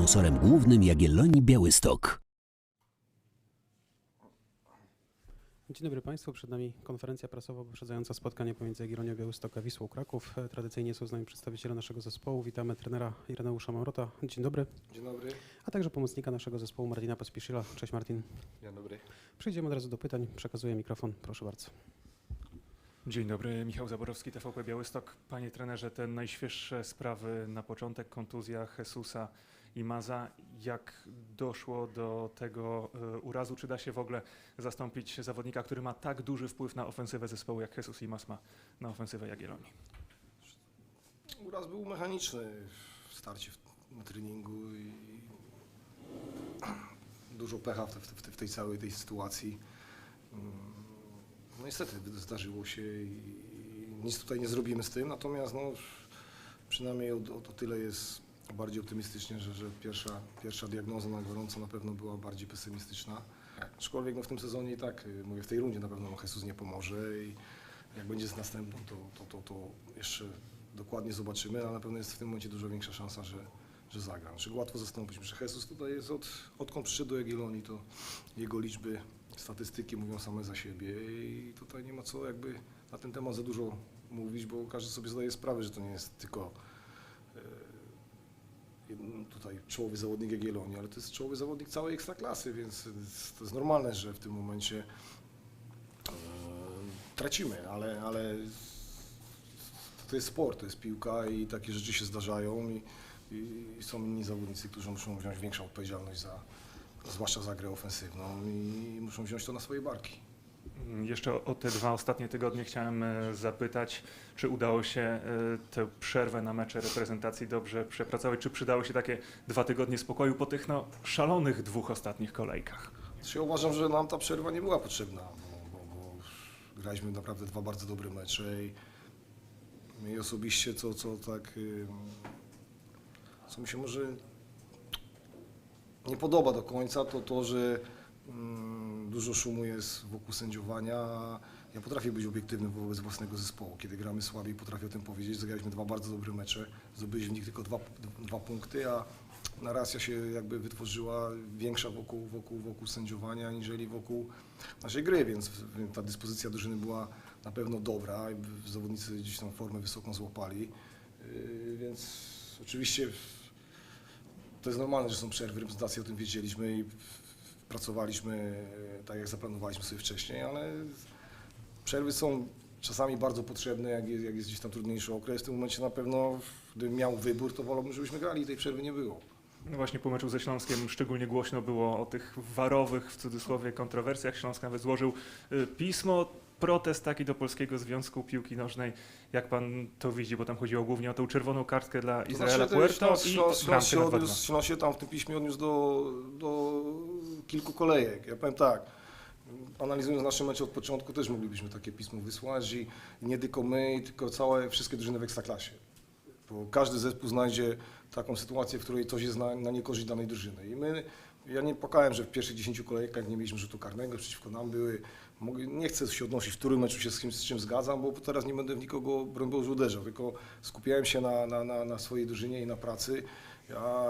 sponsorem głównym Jagiellonii Białystok. Dzień dobry Państwu. Przed nami konferencja prasowa poprzedzająca spotkanie pomiędzy Jagiellonią Białystok a Wisłą Kraków. E, Tradycyjnie są z nami przedstawiciele naszego zespołu. Witamy trenera Ireneusza Małrota. Dzień dobry. Dzień dobry. A także pomocnika naszego zespołu Martina Pospieszyla. Cześć Martin. Dzień dobry. Przejdziemy od razu do pytań. Przekazuję mikrofon. Proszę bardzo. Dzień dobry, Michał Zaborowski, TVP Białystok. Panie trenerze, te najświeższe sprawy na początek, kontuzja Jesusa i Maza. Jak doszło do tego e, urazu? Czy da się w ogóle zastąpić zawodnika, który ma tak duży wpływ na ofensywę zespołu, jak Jesus i Mas ma na ofensywę Jagiellonii? Uraz był mechaniczny w starcie w, treningu i dużo pecha w, w, w tej całej tej sytuacji. Mm, No niestety zdarzyło się i nic tutaj nie zrobimy z tym, natomiast no, przynajmniej o, o, o tyle jest bardziej optymistycznie, że, że pierwsza, pierwsza diagnoza na gorąco na pewno była bardziej pesymistyczna. Aczkolwiek no, w tym sezonie i tak, y, mówię, w tej rundzie na pewno Jesus nie pomoże i jak będzie z następną, to, to, to, to jeszcze dokładnie zobaczymy, ale na pewno jest w tym momencie dużo większa szansa, że, że zagra. Czy łatwo zastąpić? Że Jesus tutaj jest od, odkąd przyszedł do Jagiellonii, to jego liczby, statystyki mówią same za siebie i tutaj nie ma co jakby na ten temat za dużo mówić, bo każdy sobie zdaje sprawę, że to nie jest tylko tutaj czołowy zawodnik Jagiellonii, ale to jest czołowy zawodnik całej ekstraklasy, więc to jest normalne, że w tym momencie e, tracimy, ale, ale to jest sport, to jest piłka i takie rzeczy się zdarzają i, i są inni zawodnicy, którzy muszą wziąć większą odpowiedzialność za, zwłaszcza za grę ofensywną i muszą wziąć to na swoje barki. Mm, Jeszcze o, te dwa ostatnie tygodnie chciałem e, zapytać, czy udało się e, tę przerwę na mecze reprezentacji dobrze przepracować, czy przydało się takie dwa tygodnie spokoju po tych no, szalonych dwóch ostatnich kolejkach? Znaczy, Ja uważam, że nam ta przerwa nie była potrzebna, bo, bo, bo graliśmy naprawdę dwa bardzo dobre mecze i mi osobiście co, co tak, co mi się może nie podoba do końca, to to, że mm, dużo szumu jest wokół sędziowania. Ja potrafię być obiektywny wobec własnego zespołu. Kiedy gramy słabiej, potrafię o tym powiedzieć. Zagraliśmy dwa bardzo dobre mecze, zdobyliśmy w nich tylko dwa, dwa punkty, a narracja się jakby wytworzyła większa wokół, wokół, wokół sędziowania, aniżeli wokół naszej gry, więc ta dyspozycja drużyny była na pewno dobra zawodnicy gdzieś tam formę wysoką złapali, Yy, więc oczywiście to jest normalne, że są przerwy, reprezentacji o tym wiedzieliśmy i pracowaliśmy e, tak, jak zaplanowaliśmy sobie wcześniej, ale przerwy są czasami bardzo potrzebne, jak jest, jak jest gdzieś tam trudniejszy okres. W tym momencie na pewno, gdybym miał wybór, to wolałbym, żebyśmy grali i tej przerwy nie było. No właśnie po meczu ze Śląskiem szczególnie głośno było o tych warowych, w cudzysłowie, kontrowersjach. Śląsk nawet złożył y, pismo, protest taki do Polskiego Związku Piłki Nożnej. Jak pan to widzi, bo tam chodziło głównie o tą czerwoną kartkę dla To Izraela znaczy, Puerto i Śląsk, się bramkę na 2-2. odniósł, Śląsk się tam w tym piśmie odniósł do, do kilku kolejek. Ja powiem tak, analizując nasze mecze od początku też moglibyśmy takie pismo wysłać i nie tylko my, tylko całe, wszystkie drużyny w Ekstraklasie. Bo każdy zespół znajdzie taką sytuację, w której coś jest na, na niekorzyść danej drużyny. I my, ja nie płakałem, że w pierwszych 10 kolejkach nie mieliśmy rzutu karnego, przeciwko nam były, nie chcę się odnosić, w którym meczu się z, kim, z czym zgadzam, bo teraz nie będę w nikogo, broń Boże, uderzał, tylko skupiałem się na, na, na, na swojej drużynie i na pracy. Ja,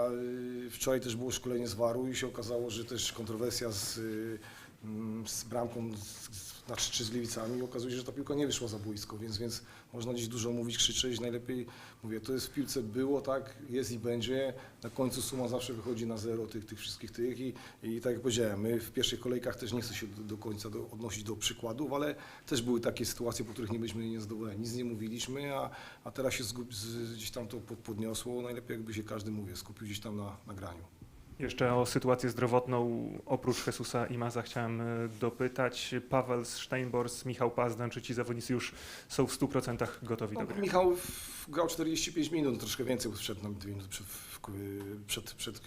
y, wczoraj też było szkolenie z Waru i się okazało, że też kontrowersja z, y, mm, z bramką, z, znaczy czy z Gliwicami, okazuje się, że ta piłka nie wyszła za boisko, więc, więc można dziś dużo mówić, krzyczeć, najlepiej, mówię, to jest w piłce było, tak, jest i będzie, na końcu suma zawsze wychodzi na zero tych, tych wszystkich tych i, i tak jak powiedziałem, my w pierwszych kolejkach też nie chcę się do, do końca do, odnosić do przykładów, ale też były takie sytuacje, po których nie byliśmy niezadowoleni, nic nie mówiliśmy, a, a teraz się zgub, z, gdzieś tam to pod, podniosło, najlepiej jakby się każdy, mówię, skupił gdzieś tam na nagraniu. Jeszcze o sytuację zdrowotną oprócz Jesusa i Maza chciałem e, dopytać. Paweł Steinbors, Michał Pazdan, czy ci zawodnicy już są w 100% gotowi do No, gry? Michał grał 45 minut, troszkę więcej, wszedł nam dwie minuty przed, w, przed, przed,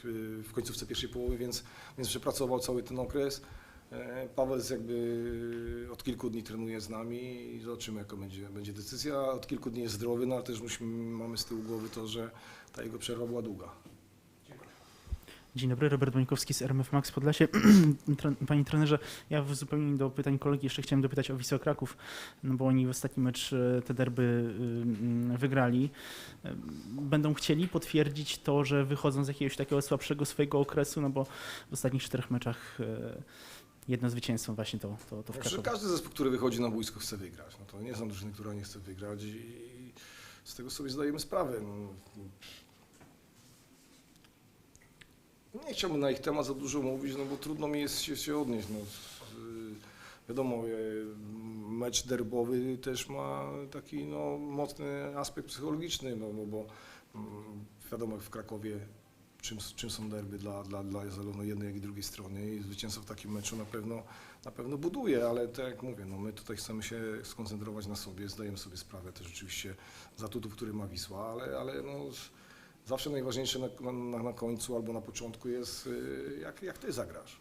w końcówce pierwszej połowy, więc, więc przepracował cały ten okres. E, Paweł jakby od kilku dni trenuje z nami i zobaczymy jaka będzie, będzie decyzja. Od kilku dni jest zdrowy, no ale też musimy, mamy z tyłu głowy to, że ta jego przerwa była długa. Dzień dobry, Robert Mańkowski z RMF Max Podlasie. Panie trenerze, ja w zupełnie do pytań kolegi jeszcze chciałem dopytać o Wisłę Kraków, no bo oni w ostatni mecz e, te derby y, mm, wygrali. E, Będą chcieli potwierdzić to, że wychodzą z jakiegoś takiego słabszego swojego okresu, no bo w ostatnich czterech meczach e, jedno zwycięstwo właśnie to, to, to w Znaczy, Krakowie. każdy zespół, który wychodzi na boisko chce wygrać. No to nie są drużyny, która nie chce wygrać i z tego sobie zdajemy sprawę. No. Nie chciałbym na ich temat za dużo mówić, no bo trudno mi jest się, się odnieść. No. Y, Wiadomo, y, mecz derbowy też ma taki no, mocny aspekt psychologiczny, no, no bo mm, wiadomo, w Krakowie czym, czym są derby dla, dla, dla zarówno jednej, jak i drugiej strony i zwycięstwo w takim meczu na pewno na pewno buduje, ale tak jak mówię, no my tutaj chcemy się skoncentrować na sobie, zdajemy sobie sprawę też rzeczywiście zatutów, który ma Wisła, ale, ale no, z- zawsze najważniejsze na, na, na końcu albo na początku jest y, jak, jak ty zagrasz.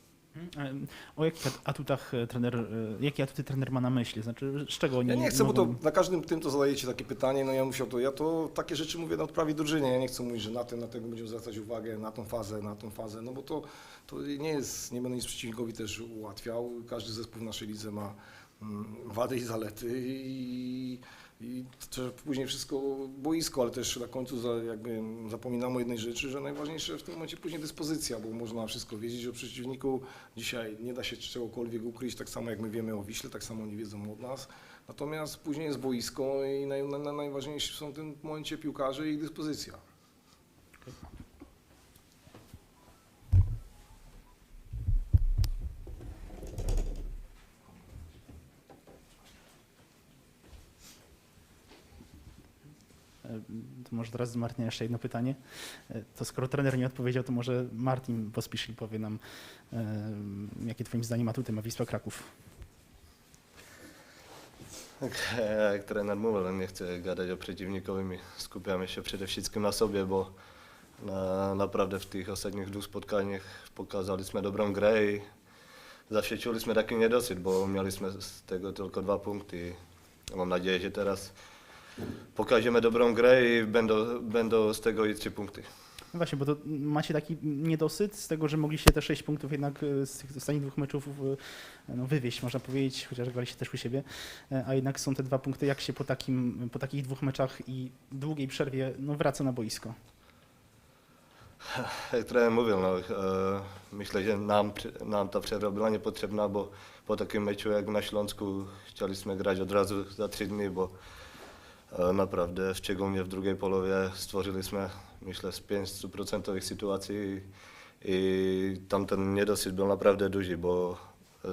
E, O jakich at- atutach e, trener, e, jakie atuty trener ma na myśli? Znaczy, z czego oni Ja nie chcę, bo to mogą- na każdym tym to zadajecie takie pytanie, no ja musiał to, ja to takie rzeczy mówię na odprawie drużynie, ja nie chcę mówić, że na tym, na tego będziemy zwracać uwagę, na tą fazę, na tą fazę, no bo to, to nie jest, nie będę nic przeciwnikowi też ułatwiał, każdy zespół w naszej lidze ma wady i zalety i, i to później wszystko boisko, ale też na końcu za, jakby zapominamy o jednej rzeczy, że najważniejsze w tym momencie później dyspozycja, bo można wszystko wiedzieć o przeciwniku, dzisiaj nie da się czegokolwiek ukryć, tak samo jak my wiemy o Wiśle, tak samo oni wiedzą od nas, Natomiast później jest boisko i naj, na, na, najważniejsi są w tym momencie piłkarze i dyspozycja. E, To może teraz z Martina jeszcze jedno pytanie. E, To skoro trener nie odpowiedział, to może Martin Pospiszil powie nam, e, jakie twoim zdaniem atuty ma Wisła Kraków. Tak, jak trener mówił, nie chcę gadać o przeciwnikowi, my skupiamy się przede wszystkim na sobie, bo na, naprawdę w tych ostatnich dwóch spotkaniach pokazaliśmy dobrą grę i zawsze czuliśmy taki niedosyt, bo mieliśmy z tego tylko dwa punkty. Mam nadzieję, że teraz pokażemy dobrą grę i będą, będą z tego i trzy punkty. No właśnie, bo to macie taki niedosyt z tego, że mogliście te 6 punktów jednak e, z tych ostatnich dwóch meczów e, no, wywieźć, można powiedzieć, chociaż graliście też u siebie, e, a jednak są te dwa punkty. Jak się po, takim, po takich dwóch meczach i długiej przerwie no, wraca na boisko? Jak trener mówił, no, myślę, że nam, nam ta przerwa była niepotrzebna, bo po takim meczu jak na Śląsku chcieliśmy grać od razu za trzy dni, bo e, naprawdę, szczególnie w drugiej połowie stworzyliśmy, myślę, z 500% sytuacji i, tamten niedosyt był naprawdę duży, bo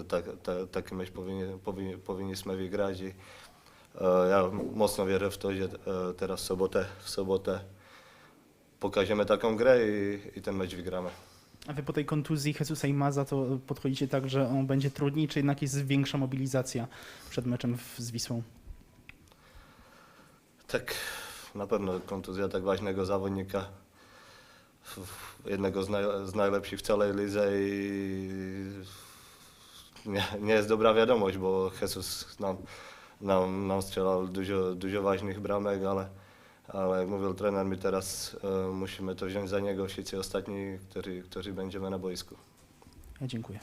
tak, ta, taki mecz powinniśmy wygrać i e, ja mocno wierzę w to, że teraz w sobotę, w sobotę pokażemy taką grę i, i ten mecz wygramy. A wy po tej kontuzji Jesusa i Maza to podchodzicie tak, że on będzie trudniej, czy jednak jest większa mobilizacja przed meczem w, z Wisłą? Tak, na pewno kontuzja tak ważnego zawodnika, jednego z, naj, z najlepszych w całej lidze i nie, nie jest dobra wiadomość, bo Jesus nam, nam, nam strzelał dużo, dużo ważnych bramek, ale, ale jak mówił trener, my teraz e, musimy to wziąć za niego wszyscy ostatni, którzy będziemy na boisku. Ja dziękuję.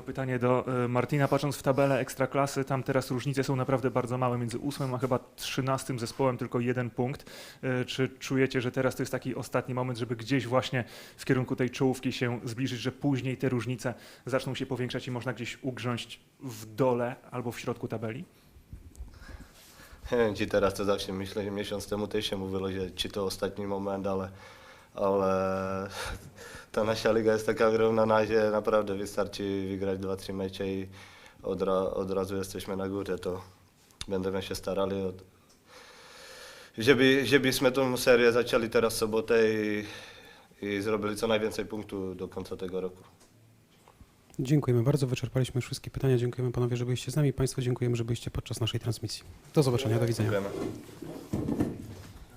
Jedno pytanie do e, Martina. Patrząc w tabelę Ekstraklasy, tam teraz różnice są naprawdę bardzo małe. Między ósmym a chyba trzynastym zespołem tylko jeden punkt. E, Czy czujecie, że teraz to jest taki ostatni moment, żeby gdzieś właśnie w kierunku tej czołówki się zbliżyć, że później te różnice zaczną się powiększać i można gdzieś ugrząść w dole albo w środku tabeli? Czy teraz to zawsze myślę, że miesiąc temu też się mówiło, że czy to ostatni moment, ale, ale ta nasza liga jest taka wyrównana, że naprawdę wystarczy wygrać dwa, trzy mecze i od, od razu jesteśmy na górze, to będziemy się starali, od, żeby, żebyśmy tą serię zaczęli teraz w sobotę i, i zrobili co najwięcej punktów do końca tego roku. Dziękujemy bardzo, wyczerpaliśmy już wszystkie pytania. Dziękujemy panowie, że byliście z nami. Państwu dziękujemy, że byliście podczas naszej transmisji. Do zobaczenia, do widzenia. Dziękujemy.